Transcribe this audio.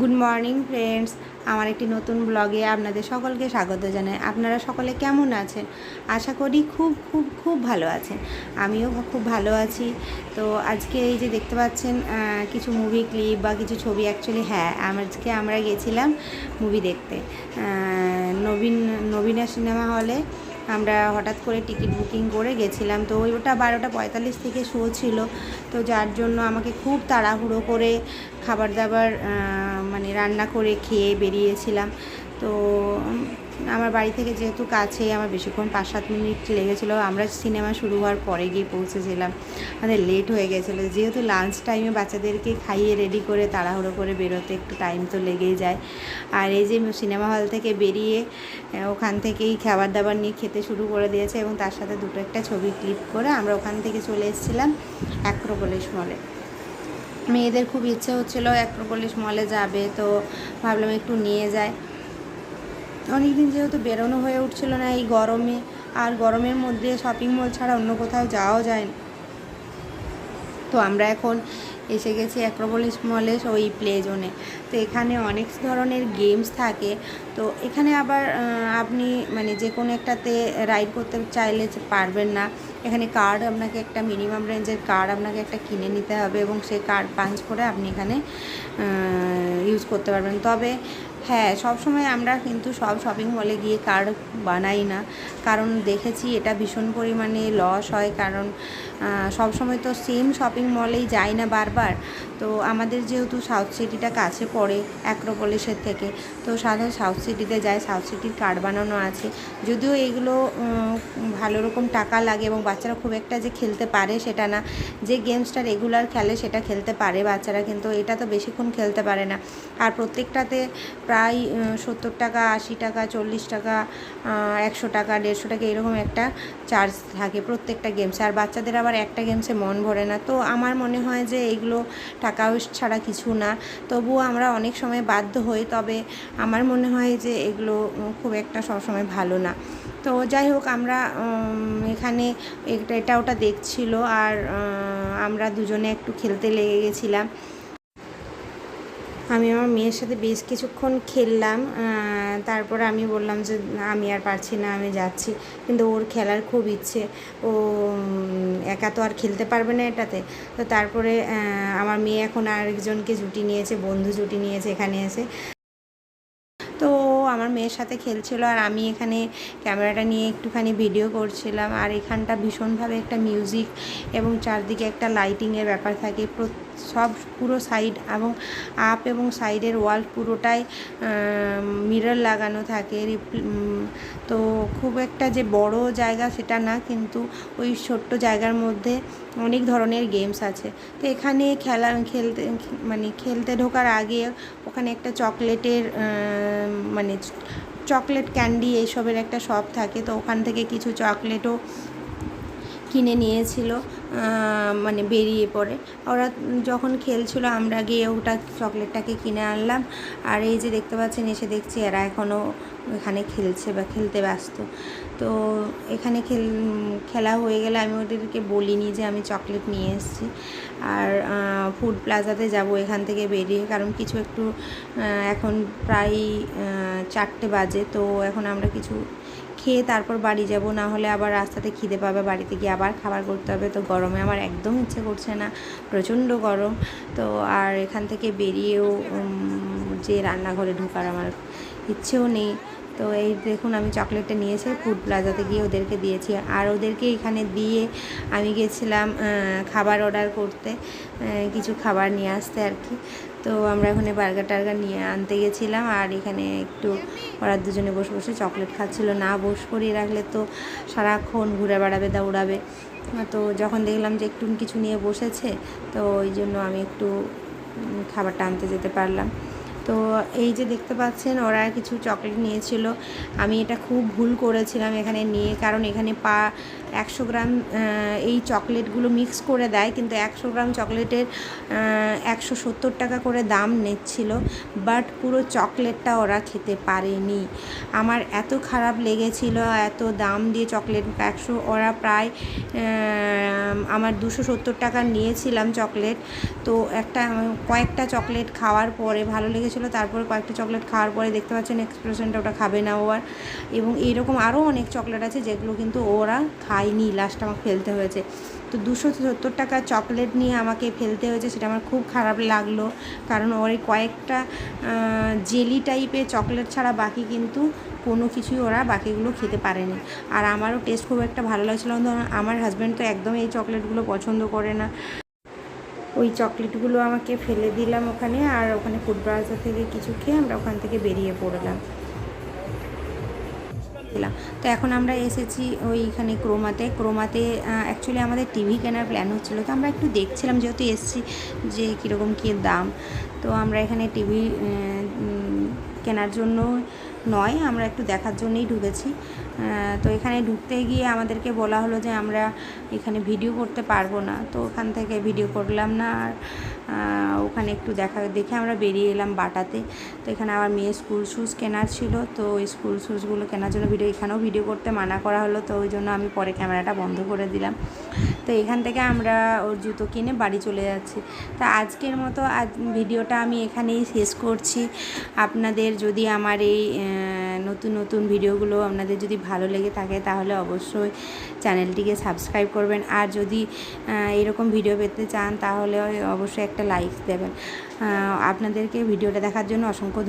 Good morning friends আমার একটি নতুন ব্লগে আপনাদের সকলকে স্বাগত জানাই। আপনারা সকলে কেমন আছেন? আশা করি খুব খুব খুব ভালো আছেন। আমিও খুব ভালো আছি। তো আজকে এই যে দেখতে পাচ্ছেন কিছু মুভি ক্লিপ বা কিছু ছবি অ্যাকচুয়ালি হ্যাঁ আজকে আমরা গেছিলাম মুভি দেখতে। নবীন, নবীনা সিনেমা হলে আমরা হঠাৎ করে টিকিট বুকিং করে গেছিলাম। তো ওই ওটা বারোটা পঁয়তাল্লিশ থেকে শো ছিল। তো যার জন্য আমাকে খুব তাড়াহুড়ো করে খাবার দাবার মানে রান্না করে খেয়ে বেরিয়েছিলাম। তো আমার বাড়ি থেকে যেহেতু কাছেই, আমার বেশিক্ষণ পাঁচ সাত মিনিট লেগেছিলো। আমরা সিনেমা শুরু হওয়ার পরে গিয়ে পৌঁছেছিলাম। আমাদের লেট হয়ে গেছিল। যেহেতু লাঞ্চ টাইমে বাচ্চাদেরকে খাইয়ে রেডি করে তাড়াহুড়ো করে বেরোতে একটু টাইম তো লেগেই যায়। আর এই যে সিনেমা হল থেকে বেরিয়ে ওখান থেকেই খাবার দাবার নিয়ে খেতে শুরু করে দিয়েছে এবং তার সাথে দুটো একটা ছবি ক্লিক করে আমরা ওখান থেকে চলে এসেছিলাম অ্যাক্রোপলিস মলে মেয়েদের খুব ইচ্ছে হচ্ছিল অ্যাক্রোপলিস মলে যাবে, তো ভাবলাম একটু নিয়ে যায় অনেকদিন যেহেতু বেরোনো হয়ে উঠছিল না এই গরমে, আর গরমের মধ্যে শপিং মল ছাড়া অন্য কোথাও যাওয়াও যায় না। তো আমরা এখন এসে গেছি অ্যাক্রোপলিস মলে ওই প্লে জোনে তো এখানে অনেক ধরনের গেমস থাকে, তো এখানে আবার আপনি মানে যে কোনো একটাতে রাইড করতে চাইলে পারবেন না। এখানে কার্ড আপনাকে একটা মিনিমাম রেঞ্জের কার্ড আপনাকে একটা কিনে নিতে হবে এবং সেই কার্ড পাঞ্চ করে আপনি এখানে ইউজ করতে পারবেন। তবে হ্যাঁ সব সময় আমরা কিন্তু সব শপিং মলে গিয়ে কার্ড বানাই না। কারণ দেখেছি এটা ভীষণ পরিমাণে লস হয়। কারণ সব সময় তো সেম শপিং মলেই যাই না বারবার। তো আমাদের যেহেতু সাউথ সিটিটা কাছে পড়ে অ্যাক্রোপলিসের থেকে, তো সাধারণ সাউথ সিটিতে যায় সাউথ সিটির কার্ড বানানো আছে। যদিও এগুলো ভালো রকম টাকা লাগে এবং বাচ্চারা খুব একটা যে খেলতে পারে সেটা না। যে গেমসটা রেগুলার খেলে সেটা খেলতে পারে বাচ্চারা, কিন্তু এটা তো বেশিক্ষণ খেলতে পারে না। আর প্রত্যেকটাতে প্রায় সত্তর টাকা, আশি টাকা, চল্লিশ টাকা একশো টাকা, দেড়শো টাকা এরকম একটা চার্জ থাকে প্রত্যেকটা গেমসে আর বাচ্চাদের আবার একটা গেমসে মন ভরে না। তো আমার মনে হয় যে এগুলো টাকা ছাড়া কিছু না। তবুও আমরা অনেক সময় বাধ্য হই, তবে আমার মনে হয় যে এগুলো খুব একটা সবসময় ভালো না। তো যাই হোক, আমরা এখানে এটা ওটা দেখছিল। আর আমরা দুজনে একটু খেলতে লেগে গেছিলাম। আমি আমার মেয়ের সাথে বেশ কিছুক্ষণ খেললাম তারপর আমি বললাম যে আমি আর পারছি না, আমি যাচ্ছি। কিন্তু ওর খেলার খুব ইচ্ছে। ও একা তো আর খেলতে পারবে না এটাতে। তো তারপরে আমার মেয়ে এখন আরেকজনকে জুটি নিয়েছে, বন্ধু জুটি নিয়েছে এখানে এসে। তো আমার মেয়ের সাথে খেলছিল আর আমি এখানে ক্যামেরাটা নিয়ে একটুখানি ভিডিও করছিলাম। আর এখানটা ভীষণভাবে একটা মিউজিক এবং চারদিকে একটা লাইটিংয়ের ব্যাপার থাকে। প্র- সব পুরো সাইড এবং আপ এবং সাইডের ওয়াল পুরোটাই মিরর লাগানো থাকে তো খুব একটা যে বড় জায়গা সেটা না, কিন্তু ওই ছোট্ট জায়গার মধ্যে অনেক ধরনের গেমস আছে। তো এখানে খেলা, খেলতে মানে খেলতে ঢোকার আগে ওখানে একটা চকলেটের মানে চকলেট ক্যান্ডি এইসবের একটা শপ থাকে, তো ওখান থেকে কিছু চকলেটও কিনে নিয়েছিল মানে বেরিয়ে পড়ে। ওরা যখন খেলছিল, আমরা গিয়ে ওটা চকলেটটাকে কিনে আনলাম। আর এই যে দেখতে পাচ্ছেন, এসে দেখছি এরা এখনও এখানে খেলছে বা খেলতে ব্যস্ত। তো এখানে খেল, খেলা হয়ে গেলে আমি ওদেরকে বলিনি যে আমি চকলেট নিয়ে এসেছি। আর ফুড প্লাজাতে যাব এখান থেকে বেরিয়ে, কারণ কিছু একটু এখন প্রায় চারটে বাজে। তো এখন আমরা কিছু খেয়ে তারপর বাড়ি যাব, না হলে আবার রাস্তাতে খিদে পাবে, বাড়িতে গিয়ে আবার খাবার করতে হবে। তো গরমে আমার একদম ইচ্ছে করছে না, প্রচণ্ড গরম। তো আর এখান থেকে বেরিয়েও যে রান্নাঘরে ঢোকার আমার ইচ্ছেও নেই। তো এই দেখুন আমি চকলেটটা নিয়েছি, ফুড প্লাজাতে গিয়ে ওদেরকে দিয়েছি। আর ওদেরকে এখানে দিয়ে আমি গেছিলাম খাবার অর্ডার করতে কিছু খাবার নিয়ে আসতে আর কি। তো আমরা এখানে বার্গার টার্গার নিয়ে আনতে গেছিলাম আর এখানে একটু ওরা দুজনে বসে বসে চকলেট খাচ্ছিল, না বস করিয়ে রাখলে তো সারাক্ষণ ঘুরে বেড়াবে দৌড়াবে তো যখন দেখলাম যে একটু কিছু নিয়ে বসেছে, তো ওই জন্য আমি একটু খাবারটা আনতে যেতে পারলাম। তো এই যে দেখতে পাচ্ছেন, ওরা কিছু চকলেট নিয়েছিল। আমি এটা খুব ভুল করেছিলাম এখানে নিয়ে, কারণ এখানে পা, একশো গ্রাম এই চকলেটগুলো মিক্স করে দেয়, কিন্তু একশো গ্রাম চকলেটের একশো সত্তর টাকা করে দাম নিচ্ছিল, বাট পুরো চকলেটটা ওরা খেতে পারেনি। আমার এত খারাপ লেগেছিল, এত দাম দিয়ে চকলেট একশো, ওরা প্রায় আমার দুশো সত্তর টাকা নিয়েছিলাম চকলেট। তো একটা, কয়েকটা চকলেট খাওয়ার পরে ভালো লেগেছিল। দিয়েছিলো তারপর কয়েকটা চকলেট খাওয়ার পরে দেখতে পাচ্ছেন এক্সপ্রেশনটা ওটা খাবে না ও আর। এবং এইরকম আরও অনেক চকলেট আছে যেগুলো কিন্তু ওরা খায়নি লাস্ট আমাকে ফেলতে হয়েছে। তো দুশো সত্তর টাকা চকলেট নিয়ে আমাকে ফেলতে হয়েছে, সেটা আমার খুব খারাপ লাগল। কারণ ওর কয়েকটা জেলি টাইপের চকলেট ছাড়া বাকি কিন্তু কোনো কিছুই ওরা বাকিগুলো খেতে পারেনি। আর আমারও টেস্ট খুব একটা ভালো লাগছিল কিন্তু আমার হাজব্যান্ড তো একদম এই চকলেটগুলো পছন্দ করে না। ওই চকলেটগুলো আমাকে ফেলে দিলাম ওখানে, আর ওখানে ফুড ব্রাউজার থেকে কিছু খেয়ে আমরা ওখান থেকে বেরিয়ে পড়লাম। তো এখন আমরা এসেছি ওইখানে ক্রোমাতে। ক্রোমাতে অ্যাকচুয়ালি আমাদের টিভি কেনার প্ল্যান হচ্ছিল, তো আমরা একটু দেখছিলাম, যেহেতু এসেছি যে কীরকম কী দাম। তো আমরা এখানে টিভি কেনার জন্য নয়, আমরা একটু দেখার জন্যই ঢুকেছি। তো এখানে ঢুকতে গিয়ে আমাদেরকে বলা হলো যে আমরা এখানে ভিডিও করতে পারব না। তো ওখান থেকে ভিডিও করলাম না আর ওখানে একটু দেখা, দেখে আমরা বেরিয়ে এলাম বাটাতে। তো এখানে আমার মেয়ে স্কুল শ্যুজ কেনার ছিল, তো ওই স্কুল শ্যুজগুলো কেনার জন্য ভিডিও, এখানেও ভিডিও করতে মানা করা হলো, তো ওই জন্য আমি পরে ক্যামেরাটা বন্ধ করে দিলাম। তো এখান থেকে আমরা ওর জুতো কিনে বাড়ি চলে যাচ্ছি। তা আজকের মতো আজ ভিডিওটা আমি এখানেই শেষ করছি। আপনাদের যদি আমার এই নতুন নতুন ভিডিওগুলো আপনাদের যদি ভালো লেগে থাকে তাহলে অবশ্যই চ্যানেলটিকে সাবস্ক্রাইব করবেন। আর যদি এরকম ভিডিও পেতে চান তাহলে অবশ্যই একটা লাইক দেবেন। আপনাদেরকে ভিডিওটা দেখার জন্য অসংখ্য